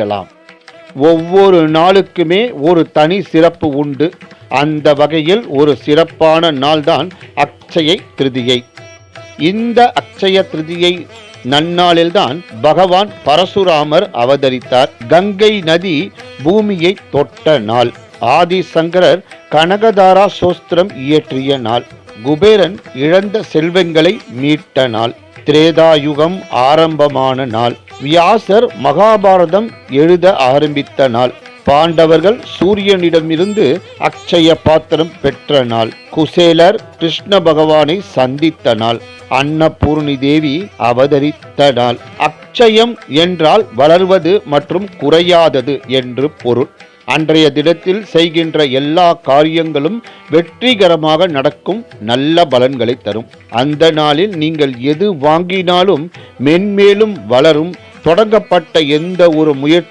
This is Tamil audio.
குறிப்பிடலாம் ஒவ்வொரு நாளுக்குமே ஒரு தனி சிறப்பு உண்டு. அந்த வகையில் ஒரு சிறப்பான நாள்தான் அக்ஷய திருதியை. இந்த அக்ஷய திருதியை நன்னாளில்தான் பகவான் பரசுராமர் அவதரித்தார். கங்கை நதி பூமியை தொட்ட நாள். ஆதிசங்கரர் கனகதாரா சோஸ்திரம் இயற்றிய நாள். குபேரன் இழந்த செல்வங்களை மீட்ட நாள். திரேதாயுகம் ஆரம்பமான நாள். வியாசர் மகாபாரதம் எழுத ஆரம்பித்த நாள். பாண்டவர்கள் சூரியனிடமிருந்து அக்ஷய பாத்திரம் பெற்ற நாள். குசேலர் கிருஷ்ண பகவானை சந்தித்த நாள். அன்னபூர்ணி தேவி அவதரித்த நாள். அக்ஷயம் என்றால் வளர்வது மற்றும் குறையாதது என்று பொருள். அன்றைய தினத்தில் செய்கின்ற எல்லா காரியங்களும் வெற்றிகரமாக நடக்கும் நல்ல பலன்களை தரும். அந்த நாளில் நீங்கள் எது வாங்கினாலும் மென்மேலும் வளரும். தொடங்கப்பட்ட எந்த ஒரு முயற்சி